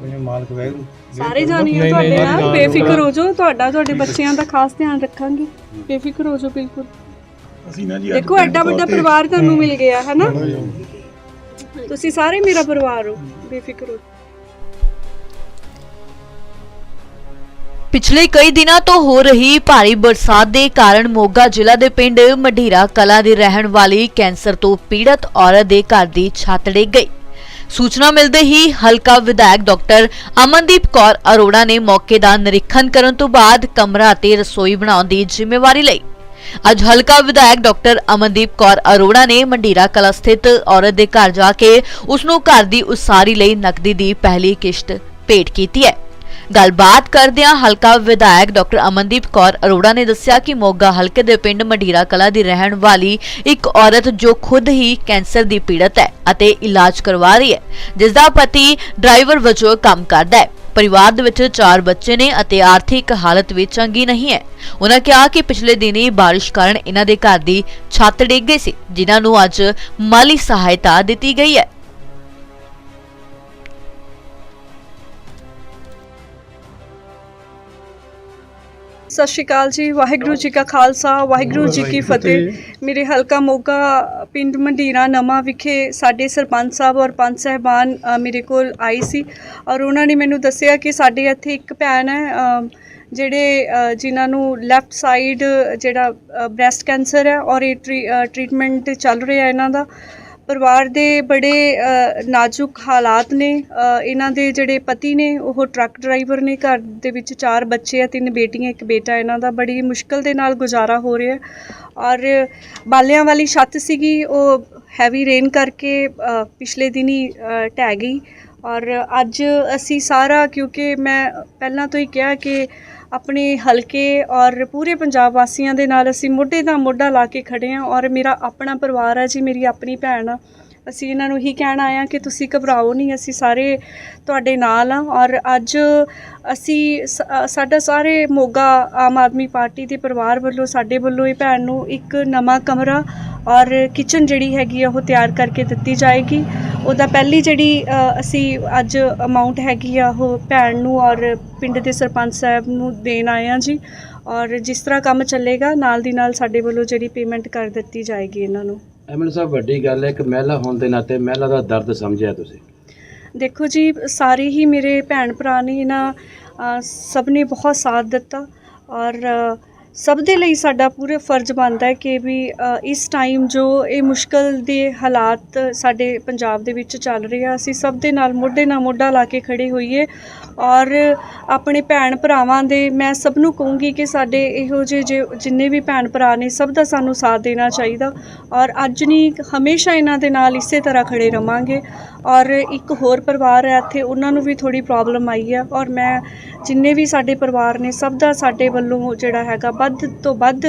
ਕੋਈ ਮਾਲਕ ਵੈਗਰੂ ਸਾਰੇ ਜਾਣੀਏ ਤੁਹਾਡੇ ਨਾਲ ਬੇਫਿਕਰ ਹੋ ਜਾਓ ਤੁਹਾਡਾ ਤੁਹਾਡੇ ਬੱਚਿਆਂ ਦਾ ਖਾਸ ਧਿਆਨ ਰੱਖਾਂਗੇ। ਬੇਫਿਕਰ ਹੋ ਜਾਓ ਬਿਲਕੁਲ। ਅਸੀਂ ਨਾ ਜੀ ਅੱਜ ਦੇਖੋ ਐਡਾ ਵੱਡਾ ਪਰਿਵਾਰ ਤੁਹਾਨੂੰ ਮਿਲ ਗਿਆ ਹੈ ਨਾ? ਤੁਸੀਂ ਸਾਰੇ ਮੇਰਾ ਪਰਿਵਾਰ ਹੋ ਬੇਫਿਕਰ ਹੋ। ਪਿਛਲੇ ਕਈ ਦਿਨਾਂ ਤੋਂ ਹੋ ਰਹੀ ਭਾਰੀ ਬਰਸਾਤ ਦੇ ਕਾਰਨ ਮੋਗਾ ਜ਼ਿਲ੍ਹਾ ਦੇ ਪਿੰਡ ਮਢੀਰਾ ਕਲਾ ਦੀ ਰਹਿਣ ਵਾਲੀ ਕੈਂਸਰ ਤੋਂ ਪੀੜਤ ਔਰਤ ਦੇ ਘਰ ਦੀ ਛੱਤ ਡਿੱਗ ਗਈ। ਸੂਚਨਾ ਮਿਲਦੇ ਹੀ ਹਲਕਾ ਵਿਧਾਇਕ ਡਾਕਟਰ ਅਮਨਦੀਪ ਕੌਰ ਅਰੋੜਾ ਨੇ ਮੌਕੇ ਦਾ ਨਿਰੀਖਣ ਕਰਨ ਤੋਂ ਬਾਅਦ ਕਮਰਾ ਅਤੇ ਰਸੋਈ ਬਣਾਉਣ ਦੀ ਜ਼ਿੰਮੇਵਾਰੀ ਲਈ। ਅੱਜ ਹਲਕਾ ਵਿਧਾਇਕ ਡਾਕਟਰ ਅਮਨਦੀਪ ਕੌਰ ਅਰੋੜਾ ਨੇ ਮੰਡੀਰਾ ਕਲਾ ਸਥਿਤ ਔਰਤ ਦੇ ਘਰ ਜਾ ਕੇ ਉਸ ਨੂੰ ਘਰ ਦੀ ਉਸਾਰੀ ਲਈ ਨਕਦੀ ਦੀ ਪਹਿਲੀ ਕਿਸ਼ਤ ਭੇਟ ਕੀਤੀ ਹੈ। ਗੱਲਬਾਤ ਕਰਦਿਆਂ ਹਲਕਾ ਵਿਧਾਇਕ ਡਾਕਟਰ ਅਮਨਦੀਪ ਕੌਰ ਅਰੋੜਾ ਨੇ ਦੱਸਿਆ ਕਿ ਮੋਗਾ ਹਲਕੇ ਦੇ ਪਿੰਡ ਮੰਡੀਰਾ ਕਲਾ ਦੀ ਰਹਿਣ ਵਾਲੀ ਇੱਕ ਔਰਤ ਜੋ ਖੁਦ ਹੀ ਕੈਂਸਰ ਦੀ ਪੀੜਤ ਹੈ ਅਤੇ ਇਲਾਜ ਕਰਵਾ ਰਹੀ ਹੈ ਜਿਸ ਦਾ ਪਤੀ ਡਰਾਈਵਰ ਵਜੋਂ ਕੰਮ ਕਰਦਾ ਹੈ। ਪਰਿਵਾਰ ਦੇ ਵਿੱਚ ਚਾਰ ਬੱਚੇ ਨੇ ਅਤੇ ਆਰਥਿਕ ਹਾਲਤ ਵੀ ਚੰਗੀ ਨਹੀਂ ਹੈ। ਉਹਨਾਂ ਕਿਹਾ ਕਿ ਪਿਛਲੇ ਦਿਨੀ ਬਾਰਿਸ਼ ਕਾਰਨ ਇਹਨਾਂ ਦੇ ਘਰ ਦੀ ਛੱਤ ਡਿੱਗ ਗਈ ਸੀ, ਜਿਨ੍ਹਾਂ ਨੂੰ ਅੱਜ ਮਾਲੀ ਸਹਾਇਤਾ ਦਿੱਤੀ ਗਈ ਹੈ। ਸਤਿ ਸ਼੍ਰੀ ਅਕਾਲ ਜੀ ਵਾਹਿਗੁਰੂ ਜੀ ਕਾ ਖਾਲਸਾ ਵਾਹਿਗੁਰੂ ਜੀ ਕੀ ਫਤਿਹ। ਮੇਰੇ ਹਲਕਾ ਮੋਗਾ ਪਿੰਡ ਮੰਡੀਰਾ ਨਵਾਂ ਵਿਖੇ ਸਾਡੇ ਸਰਪੰਚ ਸਾਹਿਬ ਔਰ ਪੰਚ ਸਹਿਬਾਨ ਅ, ਮੇਰੇ ਕੋਲ ਆਈ ਸੀ ਔਰ ਉਹਨਾਂ ਨੇ ਮੈਨੂੰ ਦੱਸਿਆ ਕਿ ਸਾਡੇ ਇੱਥੇ ਇੱਕ ਭੈਣ ਹੈ ਅ, ਜਿਹੜੇ ਅ, ਜਿਨ੍ਹਾਂ ਨੂੰ ਲੈਫਟ ਸਾਈਡ ਜਿਹੜਾ ਬ੍ਰੈਸਟ ਕੈਂਸਰ ਹੈ ਔਰ ਇਹ ਟ੍ਰੀਟਮੈਂਟ ਚੱਲ ਰਿਹਾ ਇਹਨਾਂ ਦਾ। ਪਰਿਵਾਰ ਦੇ ਬੜੇ ਨਾਜ਼ੁਕ ਹਾਲਾਤ ਨੇ। ਇਹਨਾਂ ਦੇ ਜਿਹੜੇ ਪਤੀ ਨੇ ਉਹ ਟਰੱਕ ਡਰਾਈਵਰ ਨੇ। ਘਰ ਦੇ ਵਿੱਚ ਚਾਰ ਬੱਚੇ ਆ ਤਿੰਨ ਬੇਟੀਆਂ ਇੱਕ ਬੇਟਾ। ਇਹਨਾਂ ਦਾ ਬੜੀ ਮੁਸ਼ਕਲ ਦੇ ਨਾਲ ਗੁਜ਼ਾਰਾ ਹੋ ਰਿਹਾ। ਔਰ ਬਾਲਿਆਂ ਵਾਲੀ ਛੱਤ ਸੀਗੀ ਉਹ ਹੈਵੀ ਰੇਨ ਕਰਕੇ ਪਿਛਲੇ ਦਿਨੀ ਅ, ਢਹਿ ਗਈ। ਔਰ ਅੱਜ ਅਸੀਂ ਸਾਰਾ ਕਿਉਂਕਿ ਮੈਂ ਪਹਿਲਾਂ ਤੋਂ ਹੀ ਕਿਹਾ ਕਿ ਆਪਣੇ ਹਲਕੇ ਔਰ ਪੂਰੇ ਪੰਜਾਬ ਵਾਸੀਆਂ ਦੇ ਨਾਲ ਅਸੀਂ ਮੋਢੇ ਦਾ ਮੋਢਾ ਲਾ ਕੇ ਖੜੇ ਹਾਂ ਔਰ ਮੇਰਾ ਆਪਣਾ ਪਰਿਵਾਰ ਹੈ ਜੀ, ਮੇਰੀ ਆਪਣੀ ਭੈਣ। ਆ ਅਸੀਂ ਇਹਨਾਂ ਨੂੰ ਹੀ ਕਹਿਣ ਆਏ ਹਾਂ ਕਿ ਤੁਸੀਂ ਘਬਰਾਓ ਨਹੀਂ, ਅਸੀਂ ਸਾਰੇ ਤੁਹਾਡੇ ਨਾਲ ਆ ਔਰ ਅੱਜ ਅਸੀਂ ਸ- ਸਾਡਾ ਸਾਰੇ ਮੋਗਾ ਆਮ ਆਦਮੀ ਪਾਰਟੀ ਦੇ ਪਰਿਵਾਰ ਵੱਲੋਂ, ਸਾਡੇ ਵੱਲੋਂ ਇਹ ਭੈਣ ਨੂੰ ਇੱਕ ਨਵਾਂ ਕਮਰਾ ਔਰ ਕਿਚਨ ਜਿਹੜੀ ਹੈਗੀ ਆ ਉਹ ਤਿਆਰ ਕਰਕੇ ਦਿੱਤੀ ਜਾਏਗੀ। ਉਹਦਾ ਪਹਿਲੀ ਜਿਹੜੀ ਅਸੀਂ ਅੱਜ ਅਮਾਉਂਟ ਹੈਗੀ ਆ ਉਹ ਭੈਣ ਨੂੰ ਔਰ ਪਿੰਡ ਦੇ ਸਰਪੰਚ ਸਾਹਿਬ ਨੂੰ ਦੇਣ ਆਏ ਆ ਜੀ ਔਰ ਜਿਸ ਤਰ੍ਹਾਂ ਕੰਮ ਚੱਲੇਗਾ, ਨਾਲ ਦੀ ਨਾਲ ਸਾਡੇ ਵੱਲੋਂ ਜਿਹੜੀ ਪੇਮੈਂਟ ਕਰ ਦਿੱਤੀ ਜਾਏਗੀ ਇਹਨਾਂ ਨੂੰ। ਐਮਐਲ ਸਾਹਿਬ, ਵੱਡੀ ਗੱਲ ਹੈ, ਇੱਕ ਮਹਿਲਾ ਹੋਣ ਦੇ ਨਾਤੇ ਮਹਿਲਾ ਦਾ ਦਰਦ ਸਮਝਿਆ ਤੁਸੀਂ? ਦੇਖੋ ਜੀ, ਸਾਰੇ ਹੀ ਮੇਰੇ ਭੈਣ ਭਰਾ ਨੇ ਇਹਨਾਂ ਸਭ ਨੇ ਬਹੁਤ ਸਾਥ ਦਿੱਤਾ ਔਰ ਸਭ ਦੇ ਲਈ ਸਾਡਾ ਪੂਰੇ ਫਰਜ਼ ਬਣਦਾ ਹੈ ਕਿ ਵੀ ਇਸ ਟਾਈਮ ਜੋ ਇਹ ਮੁਸ਼ਕਲ ਦੇ ਹਾਲਾਤ ਸਾਡੇ ਪੰਜਾਬ ਦੇ ਵਿੱਚ ਚੱਲ ਰਹੇ ਆ, ਅਸੀਂ ਸਭ ਦੇ ਨਾਲ ਮੋਢੇ ਨਾਲ ਮੋਢਾ ਲਾ ਕੇ ਖੜੇ ਹੋਈਏ ਔਰ ਆਪਣੇ ਭੈਣ ਭਰਾਵਾਂ ਦੇ, ਮੈਂ ਸਭ ਨੂੰ ਕਹੂੰਗੀ ਕਿ ਸਾਡੇ ਇਹੋ ਜਿਹੇ ਜੇ ਜਿੰਨੇ ਵੀ ਭੈਣ ਭਰਾ ਨੇ, ਸਭ ਦਾ ਸਾਨੂੰ ਸਾਥ ਦੇਣਾ ਚਾਹੀਦਾ ਔਰ ਅੱਜ ਨਹੀਂ, ਹਮੇਸ਼ਾ ਇਹਨਾਂ ਦੇ ਨਾਲ ਇਸੇ ਤਰ੍ਹਾਂ ਖੜੇ ਰਵਾਂਗੇ ਔਰ ਇੱਕ ਹੋਰ ਪਰਿਵਾਰ ਹੈ ਇੱਥੇ, ਉਹਨਾਂ ਨੂੰ ਵੀ ਥੋੜੀ ਪ੍ਰੋਬਲਮ ਆਈ ਹੈ ਔਰ ਮੈਂ ਜਿੰਨੇ ਵੀ ਸਾਡੇ ਪਰਿਵਾਰ ਨੇ, ਸਭ ਦਾ ਸਾਡੇ ਵੱਲੋਂ ਜਿਹੜਾ ਹੈਗਾ ਵੱਧ ਤੋਂ ਵੱਧ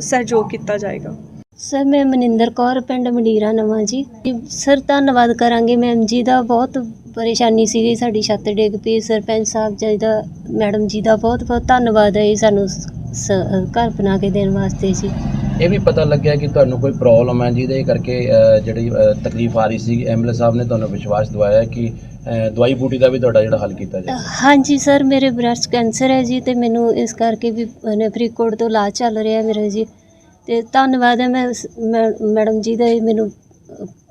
ਸਹਿਯੋਗ ਕੀਤਾ ਜਾਏਗਾ। ਸਰ ਮੈਂ ਮਨਿੰਦਰ ਕੌਰ ਪਿੰਡ ਮੰਡੀਰਾ ਨਵਾਂ ਜੀ। ਸਰ ਧੰਨਵਾਦ ਕਰਾਂਗੇ। ਮੈਮ ਜੀ ਦਾ ਬਹੁਤ ਪਰੇਸ਼ਾਨੀ ਸੀਗੀ ਸਾਡੀ ਛੱਤ ਡਿੱਗ ਪਈ। ਸਰਪੰਚ ਸਾਹਿਬ ਜੀ ਦਾ ਮੈਡਮ ਜੀ ਦਾ ਬਹੁਤ ਬਹੁਤ ਧੰਨਵਾਦ ਹੈ ਜੀ ਸਾਨੂੰ ਘਰ ਬਣਾ ਕੇ ਦੇਣ ਵਾਸਤੇ ਜੀ। ਇਹ ਵੀ ਪਤਾ ਲੱਗਿਆ ਕਿ ਤੁਹਾਨੂੰ ਕੋਈ ਪ੍ਰੋਬਲਮ ਹੈ ਜਿਹਦੇ ਕਰਕੇ ਜਿਹੜੀ ਤਕਲੀਫ ਆ ਰਹੀ ਸੀ ਐਮਐਲ ਸਾਹਿਬ ਨੇ ਤੁਹਾਨੂੰ ਵਿਸ਼ਵਾਸ ਦਿਵਾਇਆ ਕਿ ਦਵਾਈ ਬੂਟੀ ਦਾ ਵੀ ਤੁਹਾਡਾ ਜਿਹੜਾ ਹੱਲ ਕੀਤਾ ਜਾਏ ਹਾਂਜੀ ਸਰ ਮੇਰੇ ਬ੍ਰੈਸਟ ਕੈਂਸਰ ਹੈ ਜੀ ਤੇ ਮੈਨੂੰ ਇਸ ਕਰਕੇ ਵੀ ਫਰੀਦਕੋਟ ਤੋਂ ਇਲਾਜ ਚੱਲ ਰਿਹਾ ਮੇਰਾ ਜੀ। ਤੇ ਧੰਨਵਾਦ ਹੈ ਮੈਂ ਮੈਡਮ ਜੀ ਦਾ ਇਹ ਮੈਨੂੰ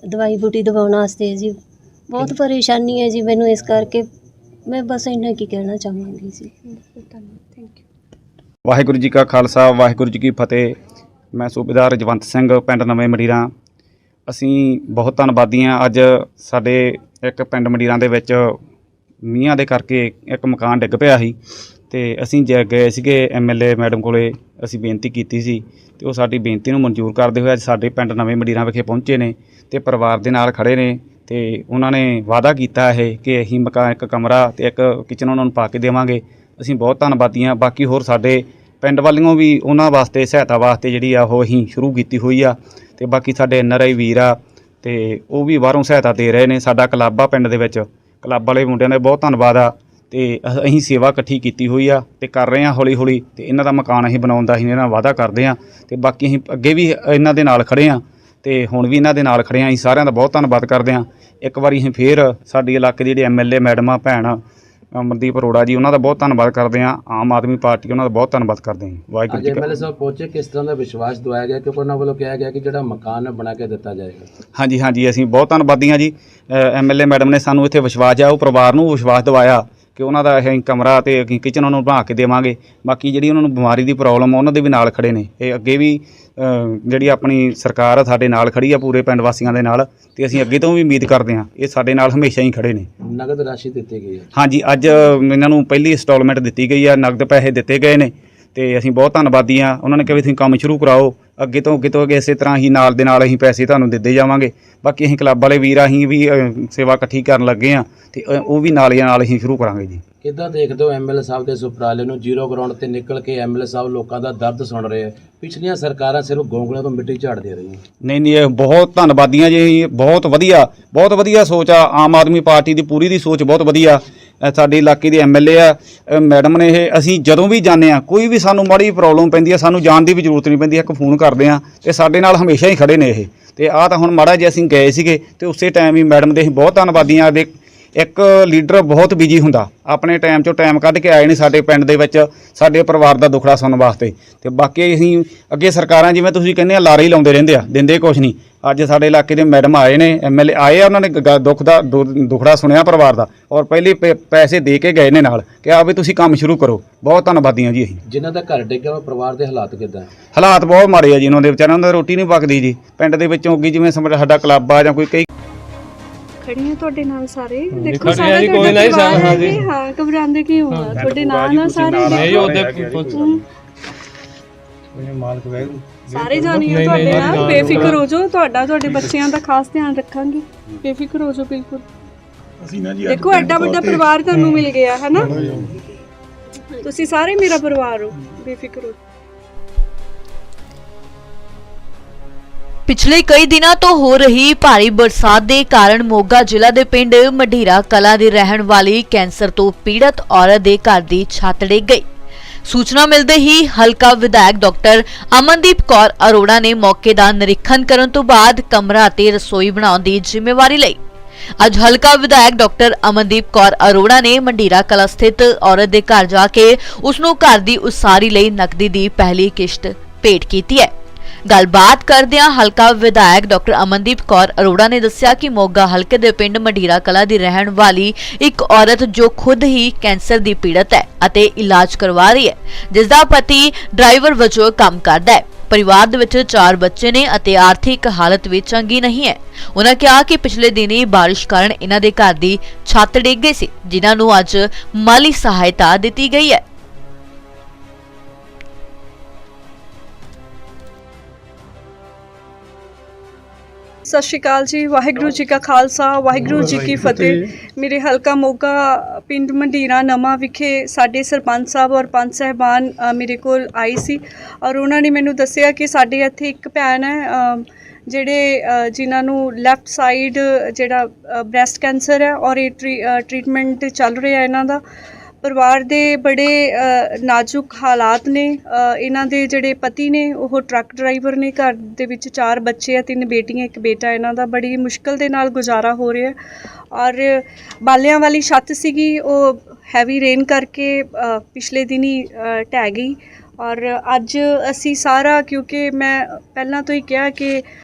ਦਵਾਈ ਬੂਟੀ ਦਵਾਉਣ ਵਾਸਤੇ ਜੀ। ਬਹੁਤ ਪਰੇਸ਼ਾਨੀ ਹੈ ਜੀ ਮੈਨੂੰ ਇਸ ਕਰਕੇ। ਮੈਂ ਬਸ ਇੰਨਾ ਕੀ ਕਹਿਣਾ ਚਾਹਾਂਗੀ ਜੀ। ਥੈਂਕ ਯੂ ਵਾਹਿਗੁਰੂ ਜੀ ਕਾ ਖਾਲਸਾ ਵਾਹਿਗੁਰੂ ਜੀ ਕੀ ਫਤਿਹ। ਮੈਂ ਸੂਬੇਦਾਰ ਰਜਵੰਤ ਸਿੰਘ ਪਿੰਡ ਨਵੇਂ ਮੰਡੀਰਾਂ। ਅਸੀਂ ਬਹੁਤ ਧੰਨਵਾਦੀ ਹਾਂ। ਅੱਜ ਸਾਡੇ ਇੱਕ ਪਿੰਡ ਮੰਡੀਰਾਂ ਦੇ ਵਿੱਚ ਮੀਂਹਾਂ ਦੇ ਕਰਕੇ ਇੱਕ ਮਕਾਨ ਡਿੱਗ ਪਿਆ ਸੀ ਤੇ ਅਸੀਂ ਜ ਗਏ ਸੀਗੇ ਐਮਐਲਏ ਮੈਡਮ ਕੋਲੇ, ਅਸੀਂ ਬੇਨਤੀ ਕੀਤੀ ਸੀ ਤੇ ਉਹ ਸਾਡੀ ਬੇਨਤੀ ਨੂੰ ਮਨਜ਼ੂਰ ਕਰਦੇ ਹੋਏ ਅੱਜ ਸਾਡੇ ਪਿੰਡ ਨਵੇਂ ਮੰਡੀਰਾਂ ਵਿਖੇ ਪਹੁੰਚੇ ਨੇ ਤੇ ਪਰਿਵਾਰ ਦੇ ਨਾਲ ਖੜੇ ਨੇ ਤੇ ਉਹਨਾਂ ਨੇ ਵਾਅਦਾ ਕੀਤਾ ਇਹ ਕਿ ਅਸੀਂ ਮਕਾਨ ਇੱਕ ਕਮਰਾ ਤੇ ਇੱਕ ਕਿਚਨ ਉਹਨਾਂ ਨੂੰ ਪਾ ਕੇ ਦੇਵਾਂਗੇ। ਅਸੀਂ ਬਹੁਤ ਧੰਨਵਾਦੀ ਹਾਂ। ਬਾਕੀ ਹੋਰ ਸਾਡੇ ਪਿੰਡ ਵਾਲੀਆਂ ਵੀ ਉਹਨਾਂ ਵਾਸਤੇ, ਸਹਾਇਤਾ ਵਾਸਤੇ ਜਿਹੜੀ ਆ ਉਹ ਅਸੀਂ ਸ਼ੁਰੂ ਕੀਤੀ ਹੋਈ ਆ। ਤੇ ਬਾਕੀ ਸਾਡੇ ਐਨਆਰਆਈ ਵੀਰ ਆ ਤੇ ਉਹ ਵੀ ਬਾਹਰੋਂ ਸਹਾਇਤਾ ਦੇ ਰਹੇ ਨੇ ਸਾਡਾ ਕਲੱਬ ਆ ਪਿੰਡ ਦੇ ਵਿੱਚ। ਕਲੱਬ ਵਾਲੇ ਮੁੰਡਿਆਂ ਦਾ ਬਹੁਤ ਧੰਨਵਾਦ ਆ ਤੇ ਅਸੀਂ ਸੇਵਾ ਇਕੱਠੀ ਕੀਤੀ ਹੋਈ ਆ ਤੇ ਕਰ ਰਹੇ ਆ ਹੌਲੀ ਹੌਲੀ ਤੇ ਇਹਨਾਂ ਦਾ ਮਕਾਨ ਅਸੀਂ ਬਣਾਉਣ ਦਾ ਅਸੀਂ ਇਹਨਾਂ ਨਾਲ ਵਾਅਦਾ ਕਰਦੇ ਆ ਤੇ ਬਾਕੀ ਅਸੀਂ ਅੱਗੇ ਵੀ ਇਹਨਾਂ ਦੇ ਨਾਲ ਖੜੇ ਆ ਤੇ ਹੁਣ ਵੀ ਇਹਨਾਂ ਦੇ ਨਾਲ ਖੜੇ ਹਾਂ ਅਸੀਂ ਸਾਰਿਆਂ ਦਾ ਬਹੁਤ ਧੰਨਵਾਦ ਕਰਦੇ ਹਾਂ ਇੱਕ ਵਾਰੀ ਅਸੀਂ ਫੇਰ ਸਾਡੇ ਇਲਾਕੇ ਦੀ ਜਿਹੜੀ ਐਮਐਲਏ ਮੈਡਮ ਆ, ਭੈਣ ਅਮਰਦੀਪ ਅਰੋੜਾ ਜੀ ਉਹਨਾਂ ਦਾ ਬਹੁਤ ਧੰਨਵਾਦ ਕਰਦੇ ਹਾਂ। ਆਮ ਆਦਮੀ ਪਾਰਟੀ ਉਹਨਾਂ ਦਾ ਬਹੁਤ ਧੰਨਵਾਦ ਕਰਦੇ ਹਾਂ। ਵਾਹਿਗੁਰੂ ਅੱਜ ਜੀ ਕਾ ਐਮਐਲਏ ਸਾਹਿਬ ਪਹੁੰਚੇ ਕਿਸ ਤਰ੍ਹਾਂ ਦਾ ਵਿਸ਼ਵਾਸ ਦਵਾਇਆ ਗਿਆ? ਕਿਉਂਕਿ ਉਹਨਾਂ ਵੱਲੋਂ ਕਿਹਾ ਗਿਆ ਕਿ ਜਿਹੜਾ ਮਕਾਨ ਬਣਾ ਕੇ ਦਿੱਤਾ ਜਾਏਗਾ। ਹਾਂਜੀ ਹਾਂਜੀ ਅਸੀਂ ਬਹੁਤ ਧੰਨਵਾਦੀ ਹਾਂ ਜੀ। ਐਮਐਲਏ ਮੈਡਮ ਨੇ ਸਾਨੂੰ ਇੱਥੇ ਵਿਸ਼ਵਾਸ ਆ ਉਹ ਪਰਿਵਾਰ ਨੂੰ ਵਿਸ਼ਵਾਸ ਦਿਵਾਇਆ। ਕਿ ਉਹਨਾਂ ਦਾ ਅਸੀਂ ਕਮਰਾ ਤੇ ਅਸੀਂ ਕਿਚਨ ਉਹਨਾਂ ਨੂੰ ਬਣਾ ਕੇ ਦੇਵਾਂਗੇ। ਬਾਕੀ ਜਿਹੜੀ ਉਹਨਾਂ ਨੂੰ ਬਿਮਾਰੀ ਦੀ ਪ੍ਰੋਬਲਮ ਆ ਉਹਨਾਂ ਦੇ ਵੀ ਨਾਲ ਖੜੇ ਨੇ। ਇਹ ਅੱਗੇ ਵੀ ਜਿਹੜੀ ਆਪਣੀ ਸਰਕਾਰ ਆ ਸਾਡੇ ਨਾਲ ਖੜੀ ਆ ਪੂਰੇ ਪਿੰਡ ਵਾਸੀਆਂ ਦੇ ਨਾਲ ਤੇ ਅਸੀਂ ਅੱਗੇ ਤੋਂ ਵੀ ਉਮੀਦ ਕਰਦੇ ਹਾਂ ਇਹ ਸਾਡੇ ਨਾਲ ਹਮੇਸ਼ਾ ਹੀ ਖੜੇ ਨੇ। ਨਗਦ ਰਾਸ਼ੀ ਦਿੱਤੀ ਗਈ ਹੈ। ਹਾਂਜੀ ਅੱਜ ਇਹਨਾਂ ਨੂੰ ਪਹਿਲੀ ਇੰਸਟਾਲਮੈਂਟ ਦਿੱਤੀ ਗਈ ਆ ਨਗਦ ਪੈਸੇ ਦਿੱਤੇ ਗਏ ਨੇ। ਤੇ ਅਸੀਂ ਬਹੁਤ ਧੰਨਵਾਦੀ ਆ ਉਹਨਾਂ ਨੇ ਕਿਹਾ ਵੀ ਤੁਸੀਂ ਕੰਮ ਸ਼ੁਰੂ ਕਰਾਓ। ਅੱਗੇ ਤੋਂ ਅੱਗੇ ਤੋਂ ਅੱਗੇ ਇਸੇ ਤਰ੍ਹਾਂ ਹੀ ਨਾਲ ਦੇ ਨਾਲ ਅਸੀਂ ਪੈਸੇ ਤੁਹਾਨੂੰ ਦਿੰਦੇ ਜਾਵਾਂਗੇ। ਬਾਕੀ ਅਸੀਂ ਕਲੱਬ ਵਾਲੇ ਵੀਰ ਅਸੀਂ ਵੀ ਅ, ਸੇਵਾ ਇਕੱਠੀ ਕਰਨ ਲੱਗੇ ਆ ਤੇ ਅ, ਉਹ ਵੀ ਨਾਲ ਹੀ ਨਾਲ ਅਸੀਂ ਸ਼ੁਰੂ ਕਰਾਂਗੇ ਜੀ। ਕਿੱਦਾਂ ਦੇਖਦੇ ਹੋ ਐਮਐਲਏ ਸਾਹਿਬ ਦੇ ਇਸ ਉਪਰਾਲੇ ਨੂੰ ਜ਼ੀਰੋ ਗਰਾਊਂਡ ਤੇ ਨਿਕਲ ਕੇ ਐਮਐਲਏ ਸਾਹਿਬ ਲੋਕਾਂ ਦਾ ਦਰਦ ਸੁਣ ਰਹੇ ਆ? ਪਿਛਲੀਆਂ ਸਰਕਾਰਾਂ ਸਿਰਫ ਗੋਂਗਲਿਆਂ ਤੋਂ ਮਿੱਟੀ ਝਾੜਦੇ ਰਹੀਆਂ ਨਹੀਂ ਨਹੀਂ ਇਹ ਬਹੁਤ ਧੰਨਵਾਦੀਆਂ ਜੀ ਬਹੁਤ ਵਧੀਆ ਬਹੁਤ ਵਧੀਆ ਸੋਚ ਆ। ਆਮ ਆਦਮੀ ਪਾਰਟੀ ਦੀ ਪੂਰੀ ਦੀ ਸੋਚ ਬਹੁਤ ਵਧੀਆ। ਸਾਡੇ ਇਲਾਕੇ ਦੇ ਐਮਐਲਏ ਆ ਮੈਡਮ ਨੇ ਇਹ, ਅਸੀਂ ਜਦੋਂ ਵੀ ਜਾਂਦੇ ਆ ਕੋਈ ਵੀ ਸਾਨੂੰ ਮਾੜੀ ਪ੍ਰੋਬਲਮ ਪੈਂਦੀ ਆ, ਸਾਨੂੰ ਜਾਣ ਦੀ ਵੀ ਜ਼ਰੂਰਤ ਨਹੀਂ ਪੈਂਦੀ, ਇੱਕ ਫੋਨ ਕਰਦੇ ਆ ਤੇ ਸਾਡੇ ਨਾਲ ਹਮੇਸ਼ਾ ਹੀ ਖੜੇ ਨੇ ਇਹ। ਤੇ ਆ ਤਾਂ ਹੁਣ ਮਾੜਾ ਜੇ ਅਸੀਂ ਗਏ ਸੀਗੇ, ਤੇ ਉਸੇ ਟਾਈਮ ਹੀ ਮੈਡਮ ਦੇ ਅਸੀਂ ਬਹੁਤ ਧੰਨਵਾਦੀ ਆ ਦੇ ਇੱਕ ਲੀਡਰ ਬਹੁਤ ਬਿਜ਼ੀ ਹੁੰਦਾ। ਆਪਣੇ ਟਾਈਮ ਚੋਂ ਟਾਈਮ ਕੱਢ ਕੇ ਆਏ ਨੇ ਸਾਡੇ ਪਿੰਡ ਦੇ ਵਿੱਚ ਸਾਡੇ ਪਰਿਵਾਰ ਦਾ ਦੁੱਖੜਾ ਸੁਣਨ ਵਾਸਤੇ। ਤੇ ਬਾਕੀ ਅਸੀਂ ਅੱਗੇ ਸਰਕਾਰਾਂ ਜਿਵੇਂ ਤੁਸੀਂ ਕਹਿੰਦੇ ਆ ਲਾਰੇ ਹੀ ਲਾਉਂਦੇ ਰਹਿੰਦੇ ਆ ਦਿੰਦੇ ਕੁਛ ਨਹੀਂ। ਅੱਜ ਸਾਡੇ ਇਲਾਕੇ ਦੇ ਮੈਡਮ ਆਏ ਨੇ ਐਮਐਲਏ ਆਏ ਆ ਉਹਨਾਂ ਨੇ ਗ- ਦੁੱਖ ਦਾ ਦੁ- ਦੁੱਖੜਾ ਸੁਣਿਆ ਪਰਿਵਾਰ ਦਾ। ਔਰ ਪਹਿਲੇ ਪੈ- ਪੈਸੇ ਦੇ ਕੇ ਗਏ ਨੇ ਨਾਲ ਕਿ ਆ ਵੀ ਤੁਸੀਂ ਕੰਮ ਸ਼ੁਰੂ ਕਰੋ। ਬਹੁਤ ਧੰਨਵਾਦੀ ਆ ਜੀ ਅਸੀਂ। ਜਿਨ੍ਹਾਂ ਦਾ ਘਰ ਡਿੱਗਿਆ ਉਹ ਪਰਿਵਾਰ ਦੇ ਹਾਲਾਤ ਕਿੱਦਾਂ? ਹਾਲਾਤ ਬਹੁਤ ਮਾੜੇ ਆ ਜੀ ਉਹਨਾਂ ਦੇ ਵਿਚਾਰਿਆਂ ਦਾ ਰੋਟੀ ਨਹੀਂ ਪੱਕਦੀ ਜੀ। ਪਿੰਡ ਦੇ ਵਿੱਚੋਂ ਅੱਗੇ ਜਿਵੇਂ ਸਮਝ ਸਾਡਾ ਕਲੱਬ ਆ ਜਾਂ ਕੋਈ ਕਈ ਖੜੀ ਹਾਂ ਤੁਹਾਡੇ ਨਾਲ ਸਾਰੇ? ਦੇਖੋ ਖੜੇ ਸਾਰਾ ਹਾਂ ਜੀ, ਕੋਈ ਤੁਹਾਡਾ ਨਹੀਂ, ਪਰਿਵਾਰ ਹਾਂ ਹੈ ਜੀ। ਹਾਂ ਘਬਰਾਉਂਦੇ ਕਿਉਂ ਆ? ਤੁਹਾਡੇ ਨਾਲ ਆ ਸਾਰੇ ਨਹੀਂ ਉਹਦੇ ਹਮ। ਸਾਰੇ ਜਾਣੀ ਆ ਤੁਹਾਡੇ ਨਾਲ। ਬੇਫਿਕਰ ਹੋ ਜਾਓ ਤੁਹਾਡਾ ਤੁਹਾਡੇ ਬੱਚਿਆਂ ਦਾ ਖਾਸ ਧਿਆਨ ਰੱਖਾਂਗੇ। ਬੇਫਿਕਰ ਹੋ ਜਾਓ ਬਿਲਕੁਲ। ਅਸੀਂ ਨਾ ਜੀ ਦੇਖੋ ਐਡਾ ਵੱਡਾ ਪਰਿਵਾਰ ਤੁਹਾਨੂੰ ਮਿਲ ਗਿਆ ਹੈ। ਨਾ ਤੁਸੀਂ ਸਾਰੇ ਮੇਰਾ ਪਰਿਵਾਰ ਹੋ। ਬੇਫਿਕਰ ਹੋ। ਪਿਛਲੇ ਕਈ ਦਿਨਾਂ ਤੋਂ ਹੋ ਰਹੀ ਭਾਰੀ ਬਰਸਾਤ ਦੇ ਕਾਰਨ ਮੋਗਾ ਜ਼ਿਲ੍ਹਾ ਦੇ ਪਿੰਡ ਮਢੀਰਾ ਕਲਾ ਦੀ ਰਹਿਣ ਵਾਲੀ ਕੈਂਸਰ ਤੋਂ ਪੀੜਤ ਔਰਤ ਦੇ ਘਰ ਦੀ ਛੱਤ ਡਿੱਗ ਗਈ। ਸੂਚਨਾ ਮਿਲਦੇ ਹੀ ਹਲਕਾ ਵਿਧਾਇਕ ਡਾਕਟਰ ਅਮਨਦੀਪ ਕੌਰ ਅਰੋੜਾ ਨੇ ਮੌਕੇ ਦਾ ਨਿਰੀਖਣ ਕਰਨ ਤੋਂ ਬਾਅਦ ਕਮਰਾ ਅਤੇ ਰਸੋਈ ਬਣਾਉਣ ਦੀ ਜ਼ਿੰਮੇਵਾਰੀ ਲਈ। ਅੱਜ ਹਲਕਾ ਵਿਧਾਇਕ ਡਾਕਟਰ ਅਮਨਦੀਪ ਕੌਰ ਅਰੋੜਾ ਨੇ ਮੰਡੀਰਾ ਕਲਾ ਸਥਿਤ ਔਰਤ ਦੇ ਘਰ ਜਾ ਕੇ ਉਸ ਨੂੰ ਘਰ ਦੀ ਉਸਾਰੀ ਲਈ ਨਕਦੀ ਦੀ ਪਹਿਲੀ ਕਿਸ਼ਤ ਭੇਟ ਕੀਤੀ ਹੈ। ਗੱਲਬਾਤ ਕਰਦਿਆਂ ਹਲਕਾ ਵਿਧਾਇਕ ਡਾਕਟਰ ਅਮਨਦੀਪ ਕੌਰ ਅਰੋੜਾ ਨੇ ਦੱਸਿਆ ਕਿ ਮੋਗਾ ਹਲਕੇ ਦੇ ਪਿੰਡ ਮੰਡੀਰਾ ਕਲਾ ਦੀ ਰਹਿਣ ਵਾਲੀ ਇੱਕ ਔਰਤ ਜੋ ਖੁਦ ਹੀ ਕੈਂਸਰ ਦੀ ਪੀੜਤ ਹੈ ਅਤੇ ਇਲਾਜ ਕਰਵਾ ਰਹੀ ਹੈ ਜਿਸ ਦਾ ਪਤੀ ਡਰਾਈਵਰ ਵਜੋਂ ਕੰਮ ਕਰਦਾ ਹੈ। ਪਰਿਵਾਰ ਦੇ ਵਿੱਚ ਚਾਰ ਬੱਚੇ ਨੇ ਅਤੇ ਆਰਥਿਕ ਹਾਲਤ ਵੀ ਚੰਗੀ ਨਹੀਂ ਹੈ। ਉਹਨਾਂ ਕਿਹਾ ਕਿ ਪਿਛਲੇ ਦਿਨੀ ਬਾਰਿਸ਼ ਕਾਰਨ ਇਹਨਾਂ ਦੇ ਘਰ ਦੀ ਛੱਤ ਡਿੱਗ ਗਈ ਸੀ, ਜਿਨ੍ਹਾਂ ਨੂੰ ਅੱਜ ਮਾਲੀ ਸਹਾਇਤਾ ਦਿੱਤੀ ਗਈ ਹੈ। ਸਤਿ ਸ਼੍ਰੀ ਅਕਾਲ ਜੀ ਵਾਹਿਗੁਰੂ ਜੀ ਕਾ ਖਾਲਸਾ ਵਾਹਿਗੁਰੂ ਜੀ ਕੀ ਫਤਿਹ। ਮੇਰੇ ਹਲਕਾ ਮੋਗਾ ਪਿੰਡ ਮੰਡੀਰਾ ਨਵਾਂ ਵਿਖੇ ਸਾਡੇ ਸਰਪੰਚ ਸਾਹਿਬ ਔਰ ਪੰਚ ਸਹਿਬਾਨ ਮੇਰੇ ਕੋਲ ਆਈ ਸੀ ਔਰ ਉਹਨਾਂ ਨੇ ਮੈਨੂੰ ਦੱਸਿਆ ਕਿ ਸਾਡੇ ਇੱਥੇ ਇੱਕ ਭੈਣ ਹੈ ਜਿਹੜੇ ਜਿਨ੍ਹਾਂ ਨੂੰ ਲੈਫਟ ਸਾਈਡ ਜਿਹੜਾ ਬ੍ਰੈਸਟ ਕੈਂਸਰ ਹੈ ਔਰ ਇਹ ਟ੍ਰੀਟਮੈਂਟ ਚੱਲ ਰਿਹਾ ਇਹਨਾਂ ਦਾ। ਪਰਿਵਾਰ ਦੇ ਬੜੇ ਨਾਜ਼ੁਕ ਹਾਲਾਤ ਨੇ। ਇਹਨਾਂ ਦੇ ਜਿਹੜੇ ਪਤੀ ਨੇ ਉਹ ਟਰੱਕ ਡਰਾਈਵਰ ਨੇ। ਘਰ ਦੇ ਵਿੱਚ ਚਾਰ ਬੱਚੇ ਆ ਤਿੰਨ ਬੇਟੀਆਂ ਇੱਕ ਬੇਟਾ। ਇਹਨਾਂ ਦਾ ਬੜੀ ਮੁਸ਼ਕਲ ਦੇ ਨਾਲ ਗੁਜ਼ਾਰਾ ਹੋ ਰਿਹਾ। ਔਰ ਬਾਲਿਆਂ ਵਾਲੀ ਛੱਤ ਸੀਗੀ ਉਹ ਹੈਵੀ ਰੇਨ ਕਰਕੇ ਪਿਛਲੇ ਦਿਨੀ ਅ, ਢਹਿ ਗਈ। ਔਰ ਅੱਜ ਅਸੀਂ ਸਾਰਾ ਕਿਉਂਕਿ ਮੈਂ ਪਹਿਲਾਂ ਤੋਂ ਹੀ ਕਿਹਾ ਕਿ